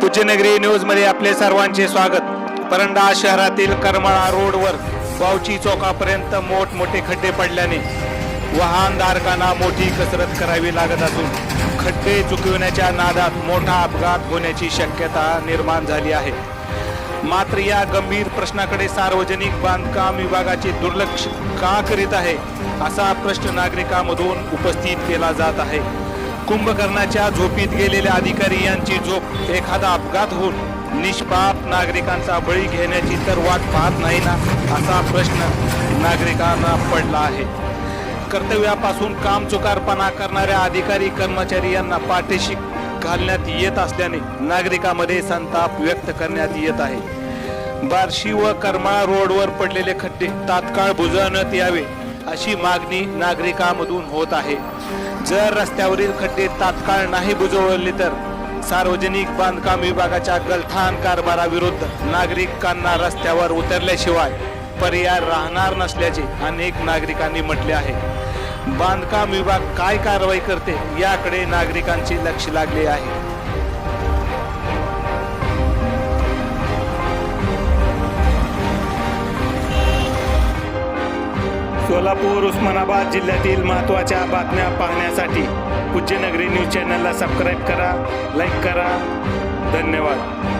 पूज्यनगरी न्यूजमध्ये आपले सर्वांचे स्वागत. परंडा शहरातील करमाळा रोडवर बावची चौकापर्यंत मोठमोठे खड्डे पडल्याने वाहनधारकांना मोठी कसरत करावी लागत असून खड्डे चुकविण्याच्या नादात मोठा अपघात होण्याची शक्यता निर्माण झाली आहे. मात्र या गंभीर प्रश्नाकडे सार्वजनिक बांधकाम विभागाचे दुर्लक्ष का करीत आहे असा प्रश्न नागरिकांमधून उपस्थित केला जात आहे. कुंभकर्णाच्या झोपीत गेलेल्या अधिकारी यांची झोप एखादा अपघात होऊन निष्पाप नागरिकांचा बळी घेण्याची तर वाट पाहत नाही ना असा प्रश्न नागरिकांना पडला आहे. कर्तव्यापासून कामचुकारपणा करणाऱ्या अधिकारी कर्मचारी यांना पाठीशी घालण्यात येत असल्याने नागरिकांमध्ये संताप व्यक्त करण्यात येत आहे. बार्शी व करमाळा रोडवर पडलेले खड्डे तात्काळ बुजवण्यात यावे अशी मागणी नागरिकांमधून होत आहे. जर रस्त्यावरील खड्डे तात्काळ नाही बुजवले तर सार्वजनिक बांधकाम विभागाच्या गलथान कारभाराविरुद्ध नागरिकांना रस्त्यावर उतरल्याशिवाय पर्याय राहणार नसल्याचे अनेक नागरिकांनी म्हटले आहे. बांधकाम विभाग काय कारवाई करते याकडे नागरिकांचे लक्ष लागले आहे. सोलापूर उस्मानाबाद जिल्ह्यातील महत्त्वाच्या बातम्या पाहण्यासाठी पूज्यनगरी न्यूज चॅनलला सबस्क्राईब करा लाईक करा. धन्यवाद.